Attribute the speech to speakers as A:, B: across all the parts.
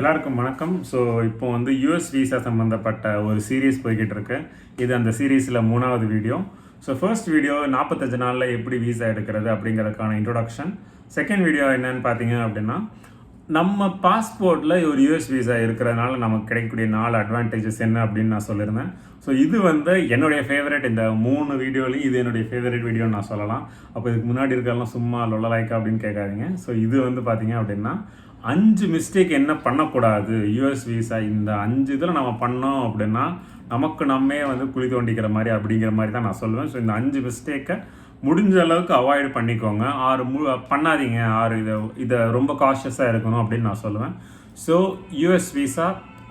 A: எல்லாருக்கும் வணக்கம். ஸோ இப்போ வந்து யூஎஸ் விசா சம்மந்தப்பட்ட ஒரு சீரீஸ் போய்கிட்டு இருக்கு இது அந்த சீரீஸில் மூணாவது வீடியோ ஸோ ஃபர்ஸ்ட் வீடியோ நாற்பத்தஞ்சு நாளில் எப்படி விசா எடுக்கிறது அப்படிங்கிறதுக்கான இன்ட்ரோடக்ஷன் செகண்ட் வீடியோ என்னன்னு பார்த்தீங்க அப்படின்னா நம்ம பாஸ்போர்ட்டில் ஒரு யூஎஸ் விசா இருக்கிறதுனால நமக்கு கிடைக்கக்கூடிய நாலு அட்வான்டேஜஸ் என்ன அப்படின்னு நான் சொல்லியிருந்தேன். ஸோ இது வந்து என்னுடைய ஃபேவரட் இந்த மூணு வீடியோலையும் இது என்னுடைய ஃபேவரட் வீடியோன்னு நான் சொல்லலாம். அப்போ இதுக்கு முன்னாடி இருக்கலாம் சும்மா லொல்லலாய்க்கா அப்படின்னு கேட்காதீங்க. ஸோ இது வந்து பார்த்தீங்க அப்படின்னா அஞ்சு மிஸ்டேக் என்ன பண்ணக்கூடாது? யூஎஸ் விசா இந்த அஞ்சு இதில் நம்ம பண்ணோம் அப்படின்னா நமக்கு நம்மே வந்து குழி தோண்டிக்கிற மாதிரி அப்படிங்கிற மாதிரி தான் நான் சொல்லுவேன். ஸோ இந்த அஞ்சு மிஸ்டேக்கை முடிஞ்ச அளவுக்கு அவாய்ட் பண்ணிக்கோங்க. ஆறு மு பண்ணாதீங்க. ஆறு இதை இதை ரொம்ப காஷியஸாக இருக்கணும் அப்படின்னு நான் சொல்லுவேன். ஸோ யூஎஸ் விசா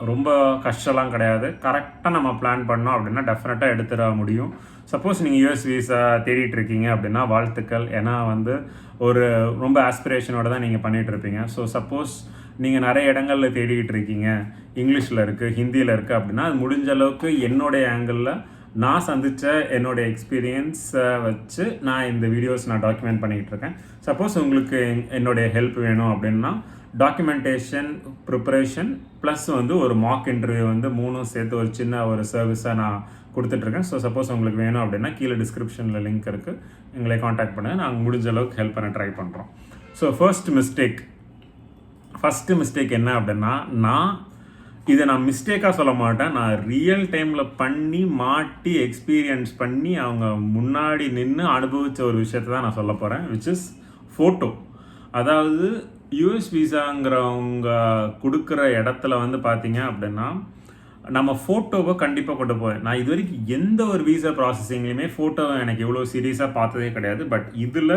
A: ரொம்ப கஷ்டம்லாம் கிடையாது. கரெக்டாக நம்ம பிளான் பண்ணோம் அப்படின்னா டெஃபினட்டாக எடுத்துட முடியும். சப்போஸ் நீங்கள் யூஎஸ் விசா தேடிட்டு இருக்கீங்க அப்படின்னா வாழ்த்துக்கள். ஏன்னா வந்து ஒரு ரொம்ப ஆஸ்பிரேஷனோட தான் நீங்கள் பண்ணிகிட்ருப்பீங்க ஸோ சப்போஸ் நீங்கள் நிறைய இடங்களில் தேடிக்கிட்டு இருக்கீங்க. இங்கிலீஷில் இருக்குது ஹிந்தியில் இருக்குது அப்படின்னா அது முடிஞ்ச அளவுக்கு என்னுடைய ஆங்கிளில் நான் சந்தித்த என்னுடைய எக்ஸ்பீரியன்ஸை வச்சு நான் இந்த வீடியோஸ் நான் டாக்குமெண்ட் பண்ணிக்கிட்டு இருக்கேன். சப்போஸ் உங்களுக்கு என்னுடைய ஹெல்ப் வேணும் அப்படின்னா டாக்குமெண்டேஷன் ப்ரிப்பரேஷன் ப்ளஸ் வந்து ஒரு மாக் இன்டர்வியூ வந்து மூணும் சேர்த்து ஒரு சின்ன ஒரு சர்வீஸாக நான் கொடுத்துட்ருக்கேன் ஸோ சப்போஸ் உங்களுக்கு வேணும் அப்படின்னா கீழே டிஸ்கிரிப்ஷனில் லிங்க் இருக்குது எங்களை காண்டாக்ட் பண்ணுங்கள் நாங்கள் முடிஞ்ச அளவுக்கு ஹெல்ப் பண்ண ட்ரை பண்ணுறோம் so first mistake first mistake என்ன அப்படின்னா நான் இதை நான் மிஸ்டேக்காக சொல்ல மாட்டேன். நான் ரியல் டைமில் பண்ணி மாட்டி எக்ஸ்பீரியன்ஸ் பண்ணி அவங்க முன்னாடி நின்று அனுபவித்த ஒரு விஷயத்தை தான் நான் சொல்ல போகிறேன் விச் இஸ் ஃபோட்டோ அதாவது யூஎஸ் விசாங்கிறவங்க கொடுக்குற இடத்துல வந்து பார்த்தீங்க அப்படின்னா நம்ம ஃபோட்டோவை கண்டிப்பாக கொண்டு போவேன். நான் இது வரைக்கும் எந்த ஒரு விசா ப்ராசஸிங்லையுமே ஃபோட்டோவை எனக்கு இவ்வளோ சீரியஸாக பார்த்ததே கிடையாது. பட் இதில்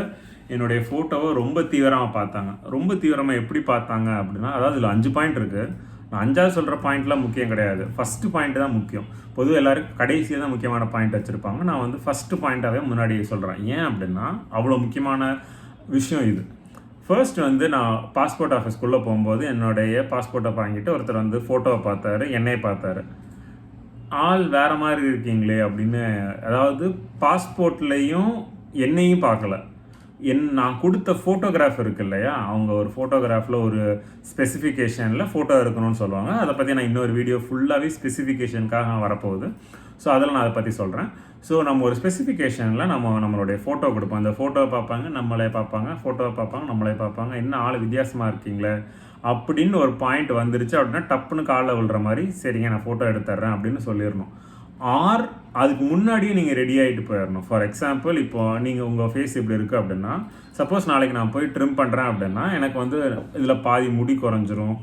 A: என்னுடைய ஃபோட்டோவை ரொம்ப தீவிரமாக பார்த்தாங்க. ரொம்ப தீவிரமாக எப்படி பார்த்தாங்க அப்படின்னா அதாவது இதில் அஞ்சு பாயிண்ட் இருக்குது நான் அஞ்சாவது சொல்கிற பாயிண்ட்லாம் முக்கியம் கிடையாது. ஃபஸ்ட்டு பாயிண்ட் தான் முக்கியம். பொதுவாக எல்லாருக்கும் கடைசியாக தான் முக்கியமான பாயிண்ட் வச்சுருப்பாங்க. நான் வந்து ஃபஸ்ட்டு பாயிண்ட்டாகவே முன்னாடி சொல்கிறேன் ஏன் அப்படின்னா அவ்வளோ முக்கியமான விஷயம் இது. ஃபர்ஸ்ட் வந்து நான் பாஸ்போர்ட் ஆஃபீஸ்க்குள்ளே போகும்போது என்னுடைய பாஸ்போர்ட்டை வாங்கிட்டு ஒருத்தர் வந்து ஃபோட்டோவை பார்த்தாரு என்னை பார்த்தாரு. ஆள் வேறு மாதிரி இருக்கீங்களே அப்படின்னு அதாவது பாஸ்போர்ட்லேயும் என்னையும் பார்க்கல. என் நான் கொடுத்த ஃபோட்டோகிராஃப் இருக்கு இல்லையா? அவங்க ஒரு ஃபோட்டோகிராஃபில் ஒரு ஸ்பெசிஃபிகேஷனில் ஃபோட்டோ இருக்கணும்னு சொல்லுவாங்க. அதை பற்றி நான் இன்னொரு வீடியோ ஃபுல்லாகவே ஸ்பெசிஃபிகேஷனுக்காக வரப்போகுது. ஸோ அதில் நான் அதை பற்றி சொல்கிறேன் ஸோ நம்ம ஒரு ஸ்பெசிஃபிகேஷனில் நம்ம நம்மளுடைய ஃபோட்டோ கொடுப்போம். அந்த ஃபோட்டோவை பார்ப்பாங்க நம்மளே பார்ப்பாங்க ஃபோட்டோவை பார்ப்பாங்க நம்மளே பார்ப்பாங்க. என்ன ஆள் வித்தியாசமாக இருக்கீங்களே? அப்படின்னு ஒரு பாயிண்ட் வந்துருச்சு அப்படின்னா டப்புன்னு காலில் விழுற மாதிரி சரிங்க நான் ஃபோட்டோ எடுத்துட்றேன் அப்படின்னு சொல்லிடணும் ஆர் அதுக்கு முன்னாடியே நீங்கள் ரெடி ஆகிட்டு போயிடணும் ஃபார் எக்ஸாம்பிள் இப்போ நீங்கள் உங்கள் ஃபேஸ் இப்படி இருக்குது அப்படின்னா சப்போஸ் நாளைக்கு நான் போய் ட்ரிம் பண்ணுறேன் அப்படின்னா எனக்கு வந்து இதில் பாதி முடி குறைஞ்சிரும்.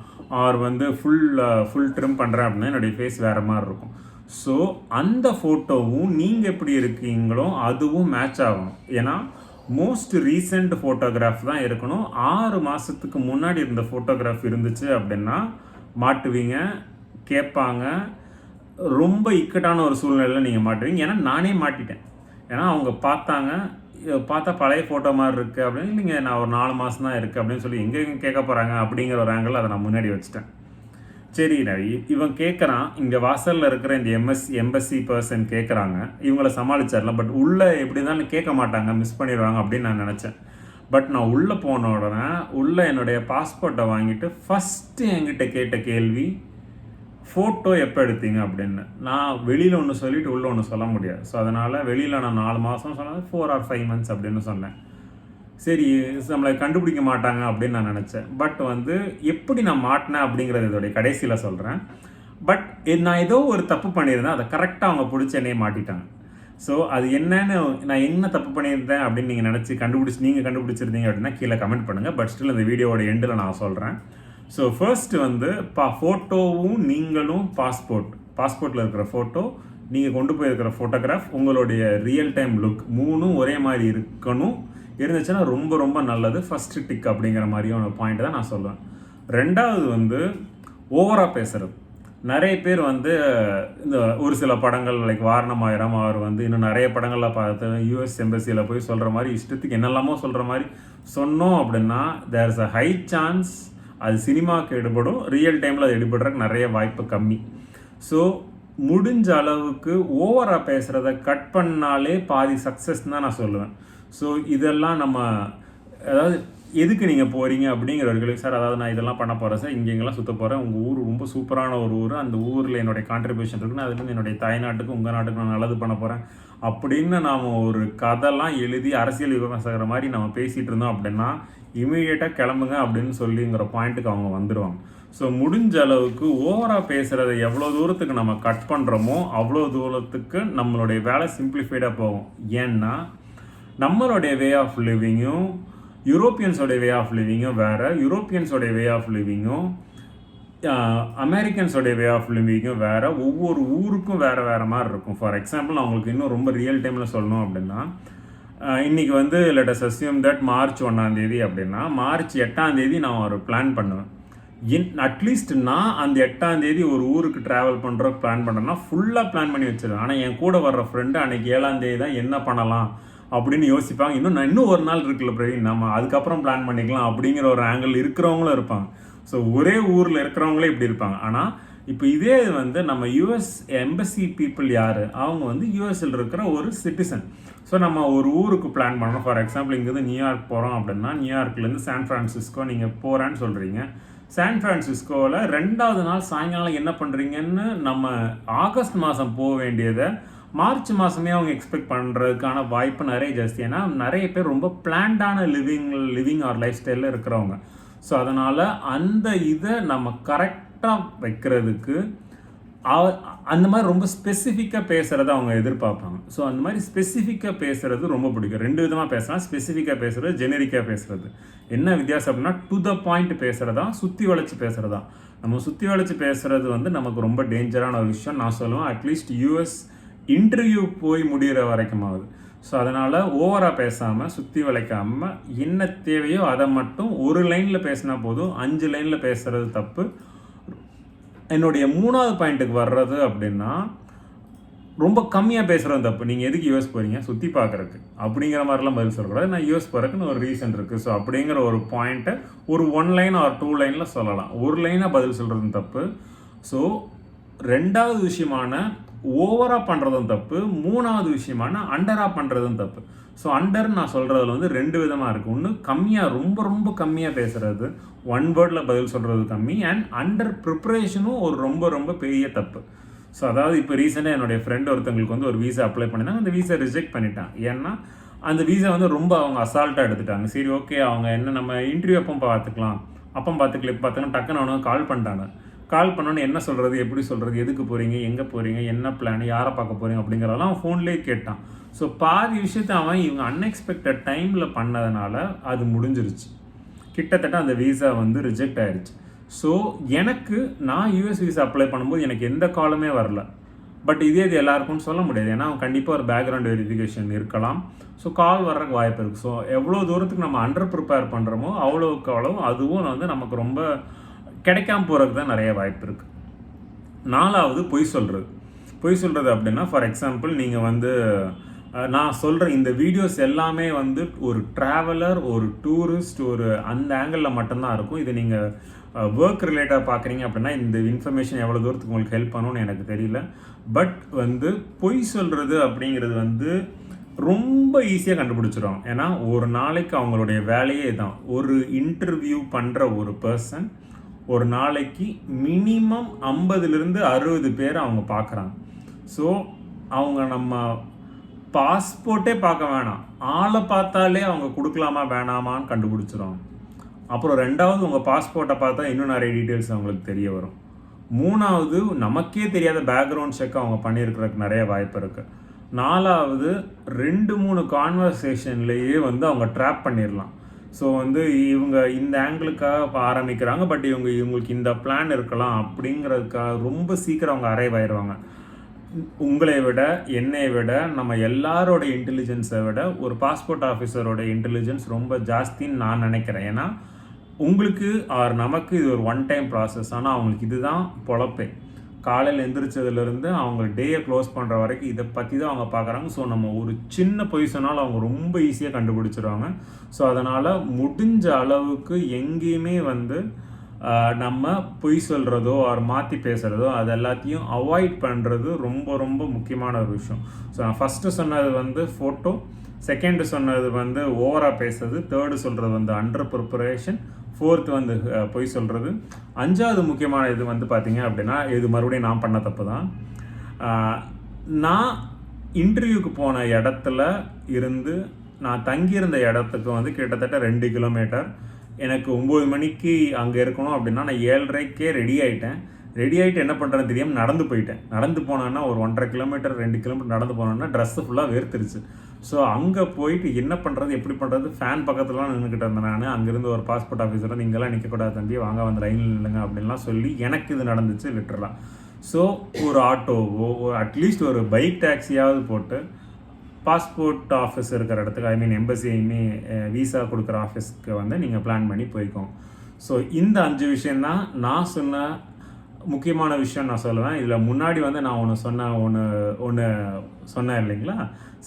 A: ஆர் வந்து ஃபுல் ஃபுல் ட்ரிம் பண்ணுறேன் அப்படின்னா என்னுடைய ஃபேஸ் வேறு மாதிரி இருக்கும். ஸோ அந்த ஃபோட்டோவும் நீங்கள் எப்படி இருக்கீங்களோ அதுவும் மேட்ச் ஆகணும் ஏன்னா மோஸ்ட் ரீசெண்ட் ஃபோட்டோகிராஃப் தான் இருக்கணும். ஆறு மாதத்துக்கு முன்னாடி இருந்த ஃபோட்டோகிராஃப் இருந்துச்சு அப்படின்னா மாட்டுவீங்க கேட்பாங்க. ரொம்ப இக்கட்டான ஒரு சூழ்நிலையில் நீங்கள் மாட்டுவீங்க. ஏன்னா நானே மாட்டிட்டேன். ஏன்னா அவங்க பார்த்தாங்க பார்த்தா பழைய ஃபோட்டோ மாதிரி இருக்குது அப்படின்னு இல்லைங்க நான் ஒரு நாலு மாதம் தான் இருக்குது அப்படின்னு சொல்லி எங்கே எங்கே கேட்க போகிறாங்க அப்படிங்கிற ஒரு ஆங்கிள் அதை நான் முன்னாடி வச்சுட்டேன். சரி ரவி இவன் கேட்குறான் இங்கே வாசலில் இருக்கிற இந்த எம்எஸ் எம்பசி பர்சன் கேட்குறாங்க இவங்கள சமாளிச்சிடலாம் பட் உள்ளே எப்படி இருந்தாலும் கேட்க மாட்டாங்க. மிஸ் பண்ணிடுவாங்க அப்படின்னு நான் நினச்சேன். பட் நான் உள்ளே போன உடனே உள்ளே என்னுடைய பாஸ்போர்ட்டை வாங்கிட்டு ஃபஸ்ட்டு என்கிட்ட கேட்ட கேள்வி ஃபோட்டோ எப்போ எடுத்தீங்க? அப்படின்னு. நான் வெளியில் ஒன்று சொல்லிவிட்டு உள்ளே ஒன்று சொல்ல முடியாது. ஸோ அதனால் வெளியில் நான் நாலு மாதம் சொன்னது ஃபோர் ஆர் ஃபைவ் மந்த்ஸ் அப்படின்னு சொன்னேன். சரி நம்மளை கண்டுபிடிக்க மாட்டாங்க அப்படின்னு நான் நினச்சேன். பட் வந்து எப்படி நான் மாட்டினேன் அப்படிங்கிறது இதோடைய கடைசியில் சொல்கிறேன் பட் நான் ஏதோ ஒரு தப்பு பண்ணியிருந்தேன் அதை கரெக்டாக அவங்க பிடிச்சி என்னைய மாட்டிட்டாங்க. ஸோ அது என்னன்னு நான் என்ன தப்பு பண்ணியிருந்தேன் அப்படின்னு நீங்கள் நினச்சி கண்டுபிடிச்சி நீங்கள் கண்டுபிடிச்சிருந்தீங்க அப்படின்னா கீழே கமெண்ட் பண்ணுங்கள் பட் ஸ்டில் இந்த வீடியோவோட எண்டில் நான் சொல்கிறேன் ஸோ ஃபர்ஸ்ட்டு வந்து பா ஃபோட்டோவும் நீங்களும் பாஸ்போர்ட் பாஸ்போர்ட்டில் இருக்கிற ஃபோட்டோ நீங்கள் கொண்டு போயிருக்கிற ஃபோட்டோகிராஃப் உங்களுடைய ரியல் டைம் லுக் மூணும் ஒரே மாதிரி இருக்கணும். இருந்துச்சுன்னா ரொம்ப ரொம்ப நல்லது. ஃபஸ்ட்டு டிக் அப்படிங்கிற மாதிரியான பாயிண்ட் தான் நான் சொல்லுவேன். ரெண்டாவது வந்து ஓவராக பேசுகிறது நிறைய பேர் வந்து இந்த ஒரு சில படங்கள் லைக் வாரணமாயிரம் அவர் வந்து இன்னும் நிறைய படங்களில் பார்த்து யூஎஸ் எம்பசியில் போய் சொல்கிற மாதிரி இஷ்டத்துக்கு என்னெல்லாமோ சொல்கிற மாதிரி சொன்னோம் அப்படின்னா there is a high chance அது சினிமாவுக்கு எடுபடும். ரியல் டைமில் அது எடுபடுறதுக்கு நிறைய வாய்ப்பு கம்மி. ஸோ முடிஞ்ச அளவுக்கு ஓவராக பேசுகிறத கட் பண்ணாலே பாதி சக்ஸஸ் தான் நான் சொல்லுவேன். ஸோ இதெல்லாம் நம்ம அதாவது எதுக்கு நீங்கள் போகிறீங்க அப்படிங்கிற ஒரு சார் அதாவது நான் இதெல்லாம் பண்ண போகிறேன் சார். இங்கெங்கெல்லாம் சுற்ற போகிறேன் உங்கள் ஊர் ரொம்ப சூப்பரான ஒரு ஊர். அந்த ஊரில் என்னுடைய கான்ட்ரிபியூஷன் இருக்குன்னு அதுலேருந்து என்னுடைய தாய்நாட்டுக்கு உங்கள் நாட்டுக்கு நான் நல்லது பண்ண போகிறேன் அப்படின்னு நாம் ஒரு கதைலாம் எழுதி அரசியல் விமர்சகர மாதிரி நம்ம பேசிகிட்டு இருந்தோம் அப்படின்னா இமீடியட்டாக கிளம்புங்க அப்படின்னு சொல்லிங்கிற பாயிண்ட்டுக்கு அவங்க வந்துடுவாங்க ஸோ முடிஞ்ச அளவுக்கு ஓவராக பேசுகிறத எவ்வளோ தூரத்துக்கு நம்ம கட் பண்ணுறோமோ அவ்வளோ தூரத்துக்கு நம்மளுடைய வேலை சிம்பிளிஃபைடாக போகும். ஏன்னா நம்மளுடைய வே ஆஃப் லிவிங்கும் யூரோப்பியன்ஸோடைய வே ஆஃப் லிவிங்கும் வேறு யூரோப்பியன்ஸோடைய வே ஆஃப் லிவிங்கும் அமெரிக்கன்ஸோடைய வே ஆஃப் லிவிங்கும் வேறு ஒவ்வொரு ஊருக்கும் வேறு வேறு மாதிரி இருக்கும். ஃபார் எக்ஸாம்பிள் நான் உங்களுக்கு இன்னும் ரொம்ப ரியல் டைமில் சொல்லணும் அப்படின்னா இன்றைக்கி வந்து லெட்டஸ் அஸ்யூம் தட் மார்ச் ஒன்றாந்தேதி அப்படின்னா மார்ச் எட்டாந்தேதி நான் ஒரு பிளான் பண்ணுவேன். இன் அட்லீஸ்ட் நான் அந்த எட்டாந்தேதி ஒரு ஊருக்கு ட்ராவல் பண்ணுற பிளான் பண்ணேன்னா ஃபுல்லாக பிளான் பண்ணி வச்சிருவேன். ஆனால் என் கூட வர்ற ஃப்ரெண்டு அன்னைக்கு ஏழாந்தேதி தான் என்ன பண்ணலாம்? அப்படின்னு யோசிப்பாங்க. இன்னும் நான் இன்னும் ஒரு நாள் இருக்குல்ல பிரவீன் நம்ம அதுக்கப்புறம் பிளான் பண்ணிக்கலாம் அப்படிங்கிற ஒரு ஆங்கிள் இருக்கிறவங்களும் இருப்பாங்க. ஸோ ஒரே ஊரில் இருக்கிறவங்களே இப்படி இருப்பாங்க. ஆனால் இப்போ இதே வந்து நம்ம யூஎஸ் எம்பசி பீப்புள் யார்? அவங்க வந்து யூஎஸ்எல் இருக்கிற ஒரு சிட்டிசன் ஸோ நம்ம ஒரு ஊருக்கு பிளான் பண்ணணும். ஃபார் எக்ஸாம்பிள் இங்கேருந்து நியூயார்க் போகிறோம் அப்படின்னா நியூயார்க்லேருந்து சான் ஃப்ரான்சிஸ்கோ நீங்கள் போகிறேன்னு சொல்கிறீங்க சான் ஃப்ரான்சிஸ்கோவில் ரெண்டாவது நாள் சாயங்காலம் என்ன பண்ணுறீங்கன்னு நம்ம ஆகஸ்ட் மாதம் போக வேண்டியதை மார்ச் மாதமே அவங்க எக்ஸ்பெக்ட் பண்ணுறதுக்கான வாய்ப்பு நிறைய ஜாஸ்தி. ஏன்னா நிறைய பேர் ரொம்ப பிளான்டான லிவிங் லிவிங் ஆர் லைஃப் ஸ்டைலில் இருக்கிறவங்க. ஸோ அதனால் அந்த இதை நம்ம கரெக்டாக வைக்கிறதுக்கு அந்த மாதிரி ரொம்ப ஸ்பெசிஃபிக்காக பேசுகிறத அவங்க எதிர்பார்ப்பாங்க. ஸோ அந்த மாதிரி ஸ்பெசிஃபிக்காக பேசுகிறது ரொம்ப பிடிக்கும். ரெண்டு விதமாக பேசலாம். ஸ்பெசிஃபிக்காக பேசுகிறது ஜெனரிக்காக பேசுகிறது என்ன வித்தியாசம் அப்படின்னா டு த பாயிண்ட் பேசுகிறதா சுற்றி வளைச்சி பேசுகிறதா நம்ம சுற்றி வளைச்சி பேசுகிறது வந்து நமக்கு ரொம்ப டேஞ்சரான ஒரு விஷயம் நான் சொல்லுவேன். அட்லீஸ்ட் யூஎஸ் இன்டர்வியூ போய் முடிகிற வரைக்கும் ஆகுது. ஸோ அதனால் ஓவராக பேசாமல் சுற்றி வளைக்காமல் என்ன தேவையோ அதை மட்டும் ஒரு லைனில் பேசினா போதும். அஞ்சு லைனில் பேசுகிறது தப்பு. என்னுடைய மூணாவது பாயிண்ட்டுக்கு வர்றது அப்படின்னா ரொம்ப கம்மியாக பேசுகிறது தப்பு. நீங்கள் எதுக்கு யூஎஸ் போகிறீங்க சுற்றி பார்க்குறக்கு அப்படிங்கிற மாதிரிலாம் பதில் சொல்லக்கூடாது. நான் யூஎஸ் போகிறதுக்குன்னு ஒரு ரீசன் இருக்குது ஸோ அப்படிங்கிற ஒரு பாயிண்ட்டை ஒரு ஒன் லைன் ஆர் டூ லைனில் சொல்லலாம். ஒரு லைனாக பதில் சொல்கிறது தப்பு. ஸோ ரெண்டாவது விஷயமான ஓவராக பண்ணுறதும் தப்பு மூணாவது விஷயமான அண்டராக பண்ணுறதும் தப்பு. ஸோ அண்டர் நான் சொல்கிறதுல வந்து ரெண்டு விதமாக இருக்குது ஒன்று கம்மியாக ரொம்ப ரொம்ப கம்மியாக பேசுகிறது ஒன் வேர்டில் பதில் சொல்கிறது கம்மி அண்ட் அண்டர் ப்ரிப்பரேஷனும் ஒரு ரொம்ப ரொம்ப பெரிய தப்பு. ஸோ அதாவது இப்போ ரீசெண்டாக என்னுடைய ஃப்ரெண்ட் ஒருத்தவங்களுக்கு வந்து ஒரு வீசா அப்ளை பண்ணியிருந்தாங்க. அந்த வீசா ரிஜெக்ட் பண்ணிட்டான் ஏன்னா அந்த வீசா வந்து ரொம்ப அவங்க அசால்ட்டாக எடுத்துட்டாங்க. சரி ஓகே அவங்க என்ன நம்ம இன்டர்வியூ அப்போ பார்த்துக்கலாம். அப்போ பார்த்துக்கல இப்போ பார்த்தாங்க டக்குன்னு அவனுக்கு கால் பண்ணிட்டாங்க. கால் பண்ணோன்னு என்ன சொல்கிறது எப்படி சொல்கிறது எதுக்கு போகிறீங்க எங்கே போகிறீங்க என்ன பிளான் யாரை பார்க்க போகிறீங்க அப்படிங்கிறதெல்லாம் அவன் ஃபோன்லேயே கேட்டான். ஸோ பாதி விஷயத்தை அவன் இவங்க அன்எக்ஸ்பெக்டட் டைமில் பண்ணதுனால அது முடிஞ்சிருச்சு. கிட்டத்தட்ட அந்த வீசா வந்து ரிஜெக்ட் ஆயிடுச்சு. ஸோ எனக்கு நான் யூஎஸ் விசா அப்ளை பண்ணும்போது எனக்கு எந்த காலுமே வரல. பட் இதே இது எல்லாருக்கும் சொல்ல முடியாது. ஏன்னா கண்டிப்பாக ஒரு பேக்ரவுண்ட் வெரிஃபிகேஷன் இருக்கலாம். ஸோ கால் வர்றதுக்கு வாய்ப்பு இருக்குது ஸோ எவ்வளோ தூரத்துக்கு நம்ம அண்டர் ப்ரிப்பேர் பண்ணுறோமோ அவ்வளோவுக்கு அவ்வளோ அதுவும் வந்து நமக்கு ரொம்ப கிடைக்காம போகிறதுக்கு தான் நிறைய வாய்ப்பு இருக்குது நாலாவது பொய் சொல்கிறது பொய் சொல்கிறது அப்படின்னா ஃபார் எக்ஸாம்பிள் நீங்கள் வந்து நான் சொல்கிற இந்த வீடியோஸ் எல்லாமே வந்து ஒரு ட்ராவலர் ஒரு டூரிஸ்ட் ஒரு அந்த ஆங்கிளில் மட்டும்தான் இருக்கும். இது நீங்கள் ஒர்க் ரிலேட்டாக பார்க்குறீங்க அப்படின்னா இந்த இன்ஃபர்மேஷன் எவ்வளோ தூரத்துக்கு உங்களுக்கு ஹெல்ப் பண்ணணும்னு எனக்கு தெரியல. பட் வந்து பொய் சொல்கிறது அப்படிங்கிறது வந்து ரொம்ப ஈஸியாக கண்டுபிடிச்சிடும் ஏன்னா ஒரு நாளைக்கு அவங்களுடைய வேலையே தான் ஒரு இன்டர்வியூ பண்ணுற ஒரு பர்சன் ஒரு நாளைக்கு மினிமம் ஐம்பதுலேருந்து அறுபது பேர் அவங்க பார்க்குறாங்க. ஸோ அவங்க நம்ம பாஸ்போர்ட்டே பார்க்க வேணாம். ஆளை பார்த்தாலே அவங்க கொடுக்கலாமா வேணாமான்னு கண்டுபிடிச்சிரும் அப்புறம் ரெண்டாவது உங்கள் பாஸ்போர்ட்டை பார்த்தா இன்னும் நிறைய டீட்டெயில்ஸ் அவங்களுக்கு தெரிய வரும். மூணாவது நமக்கே தெரியாத பேக்ரவுண்ட் செக் அவங்க பண்ணியிருக்கிறதுக்கு நிறைய வாய்ப்பு இருக்குது நாலாவது ரெண்டு மூணு கான்வர்சேஷன்லேயே வந்து அவங்க ட்ராப் பண்ணிடலாம் ஸோ வந்து இவங்க இந்த ஆங்கிளுக்காக ஆரம்பிக்கிறாங்க. பட் இவங்க இவங்களுக்கு இந்த பிளான் இருக்கலாம் அப்படிங்கிறதுக்காக ரொம்ப சீக்கிரம் அவங்க அரைவ் ஆயிடுவாங்க உங்களை விட என்னை விட நம்ம எல்லாரோட இன்டெலிஜென்ஸை விட ஒரு பாஸ்போர்ட் ஆஃபீஸரோட இன்டெலிஜென்ஸ் ரொம்ப ஜாஸ்தின்னு நான் நினைக்கிறேன். ஏன்னா உங்களுக்கு ஆர் நமக்கு இது ஒரு ஒன் டைம் ப்ராசஸ் ஆனால் அவங்களுக்கு இதுதான் பொழப்பே. காலையில் எந்திரிச்சதுலேருந்து அவங்க டேயை க்ளோஸ் பண்ணுற வரைக்கும் இதை பற்றி தான் அவங்க பார்க்குறாங்க. ஸோ நம்ம ஒரு சின்ன பொசிஷனால் அவங்க ரொம்ப ஈஸியாக கண்டுபிடிச்சிருவாங்க. ஸோ அதனால் முடிஞ்ச அளவுக்கு எங்கேயுமே வந்து நம்ம பொய் சொல்கிறதோ ஆர் மாற்றி பேசுகிறதோ அது எல்லாத்தையும் அவாய்ட் பண்ணுறது ரொம்ப ரொம்ப முக்கியமான ஒரு விஷயம். ஸோ நான் ஃபஸ்ட்டு சொன்னது வந்து ஃபோட்டோ செகண்டு சொன்னது வந்து ஓவராக பேசுறது தேர்டு சொல்கிறது வந்து அண்டர் ப்ரிப்பரேஷன் ஃபோர்த்து வந்து பொய் சொல்கிறது அஞ்சாவது முக்கியமான இது வந்து பார்த்தீங்க அப்படின்னா இது மறுபடியும் நான் பண்ண தப்பு தான் நான் இன்டர்வியூக்கு போன இடத்துல இருந்து நான் தங்கியிருந்த இடத்துக்கு வந்து கிட்டத்தட்ட ரெண்டு கிலோமீட்டர் எனக்கு ஒம்பது மணிக்கு அங்கே இருக்கணும் அப்படின்னா நான் ஏழரைக்கே ரெடி ஆகிட்டேன் ரெடி ஆகிட்டு என்ன பண்ணுறேன்னு தெரியாமல் நடந்து போயிட்டேன். நடந்து போனேன்னா ஒரு ஒன்றரை கிலோமீட்டர் ரெண்டு கிலோமீட்டர் நடந்து போனோன்னா ட்ரெஸ்ஸு ஃபுல்லாக வேர்த்துருச்சு. ஸோ அங்கே போயிட்டு என்ன பண்ணுறது எப்படி பண்ணுறது ஃபேன் பக்கத்துலலாம் நின்றுக்கிட்டு இருந்தேன் நான். அங்கேருந்து ஒரு பாஸ்போர்ட் ஆஃபீஸர் நீங்களாம் நிற்கக்கூடாது தம்பி. வாங்க வந்து லைனில் நில்லுங்க அப்படின்லாம் சொல்லி எனக்கு இது நடந்துச்சு லிட்டரலாக ஸோ ஒரு ஆட்டோவோ அட்லீஸ்ட் ஒரு பைக் டாக்ஸியாவது போட்டு பாஸ்போர்ட் ஆஃபீஸ் இருக்கிற இடத்துக்கு ஐ மீன் எம்பசி விசா கொடுக்குற ஆஃபீஸ்க்கு வந்து நீங்கள் பிளான் பண்ணி போய்க்கோங்க. ஸோ இந்த அஞ்சு விஷயந்தான் நான் சொன்ன முக்கியமான விஷயம் நான் சொல்லுவேன். இதில் முன்னாடி வந்து நான் ஒன்று சொன்ன ஒன்று ஒன்று சொன்னேன் இல்லைங்களா?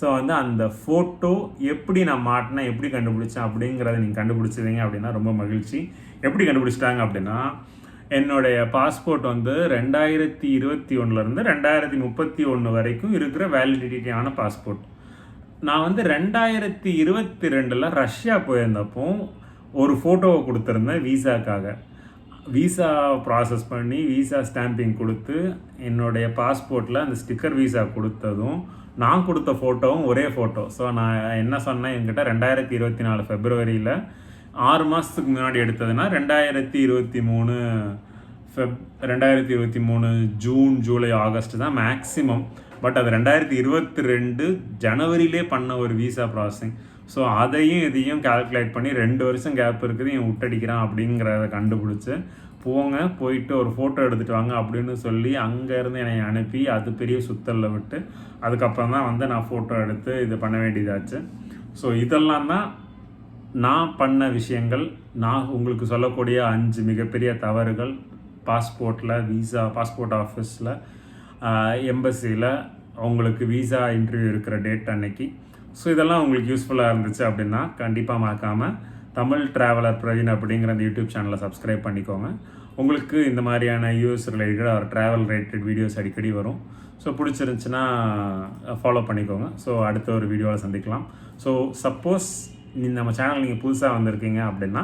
A: ஸோ வந்து அந்த ஃபோட்டோ எப்படி நான் மாட்டினேன் எப்படி கண்டுபிடிச்சேன் அப்படிங்கிறத நீங்கள் கண்டுபிடிச்சிருந்தீங்க அப்படின்னா ரொம்ப மகிழ்ச்சி. எப்படி கண்டுபிடிச்சிட்டாங்க அப்படின்னா என்னுடைய பாஸ்போர்ட் வந்து ரெண்டாயிரத்தி இருபத்தி ஒன்றுலேருந்து ரெண்டாயிரத்தி முப்பத்தி ஒன்று வரைக்கும் இருக்கிற வேலிடிட்டியான பாஸ்போர்ட் நான் வந்து ரெண்டாயிரத்தி இருபத்தி ரெண்டில் ரஷ்யா போயிருந்தப்போ ஒரு ஃபோட்டோவை கொடுத்துருந்தேன் வீசாக்காக வீசா ப்ராசஸ் பண்ணி வீசா ஸ்டாம்பிங் கொடுத்து என்னுடைய பாஸ்போர்ட்டில் அந்த ஸ்டிக்கர் வீசா கொடுத்ததும் நான் கொடுத்த ஃபோட்டோவும் ஒரே ஃபோட்டோ ஸோ நான் என்ன சொன்னேன்? என்கிட்ட ரெண்டாயிரத்தி இருபத்தி நாலு ஃபெப்ரவரியில் ஆறு மாதத்துக்கு முன்னாடி எடுத்ததுன்னா ரெண்டாயிரத்தி இருபத்தி மூணு ஃபெப் ரெண்டாயிரத்தி இருபத்தி மூணு ஜூன் ஜூலை ஆகஸ்ட் தான் மேக்ஸிமம் பட் அது ரெண்டாயிரத்தி இருபத்தி ரெண்டு ஜனவரியிலே பண்ண ஒரு விசா ப்ராசஸிங் ஸோ அதையும் இதையும் கால்குலேட் பண்ணி ரெண்டு வருஷம் கேப் இருக்குது இவன் விட்டடிக்கிறான் அப்படிங்கிறத கண்டுபிடிச்சி போங்க போயிட்டு ஒரு ஃபோட்டோ எடுத்துகிட்டு வாங்க அப்படின்னு சொல்லி அங்கேருந்து என்னை அனுப்பி அது பெரிய சுத்தலில் விட்டு அதுக்கப்புறம் தான் வந்து நான் ஃபோட்டோ எடுத்து இது பண்ண வேண்டியதாச்சு. ஸோ இதெல்லாம் தான் நான் பண்ண விஷயங்கள் நான் உங்களுக்கு சொல்லக்கூடிய அஞ்சு மிகப்பெரிய தவறுகள் பாஸ்போர்ட்டில் விசா பாஸ்போர்ட் ஆஃபீஸில் எம்பசியில் உங்களுக்கு விசா இன்டர்வியூ இருக்கிற டேட் அன்னைக்கு. ஸோ இதெல்லாம் உங்களுக்கு யூஸ்ஃபுல்லாக இருந்துச்சு அப்படின்னா கண்டிப்பாக மறக்காமல் தமிழ் ட்ராவலர் பிரவீன் அப்படிங்கிற அந்த யூடியூப் சேனலை சப்ஸ்கிரைப் பண்ணிக்கோங்க. உங்களுக்கு இந்த மாதிரியான யூஎஸ் ரிலேட்டட் ஒரு ட்ராவல் ரிலேட்டட் வீடியோஸ் அடிக்கடி வரும். ஸோ பிடிச்சிருந்துச்சுன்னா ஃபாலோ பண்ணிக்கோங்க. ஸோ அடுத்த ஒரு வீடியோவில் சந்திக்கலாம். ஸோ சப்போஸ் நம்ம சேனல் நீங்கள் புதுசாக வந்திருக்கீங்க அப்படின்னா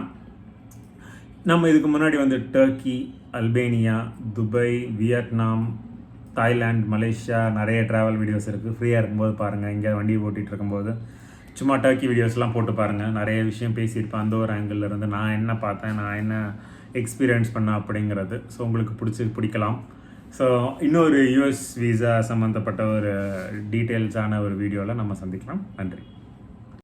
A: நம்ம இதுக்கு முன்னாடி வந்து Turkey Albania Dubai Vietnam Thailand Malaysia நிறைய ட்ராவல் வீடியோஸ் இருக்குது ஃப்ரீயாக இருக்கும்போது பாருங்கள் இங்கே வண்டி ஓட்டிகிட்டு இருக்கும்போது. சும்மா டர்க்கி வீடியோஸ்லாம் போட்டு பாருங்கள் நிறைய விஷயம் பேசியிருப்பேன். அந்த ஒரு angle இருந்து நான் என்ன பார்த்தேன் நான் என்ன எக்ஸ்பீரியன்ஸ் பண்ணேன் அப்படிங்கிறது. ஸோ உங்களுக்கு பிடிச்சி பிடிக்கலாம். ஸோ இன்னொரு யூஎஸ் விசா சம்மந்தப்பட்ட ஒரு டீட்டெயில்ஸான ஒரு வீடியோவில் நம்ம சந்திக்கலாம். நன்றி.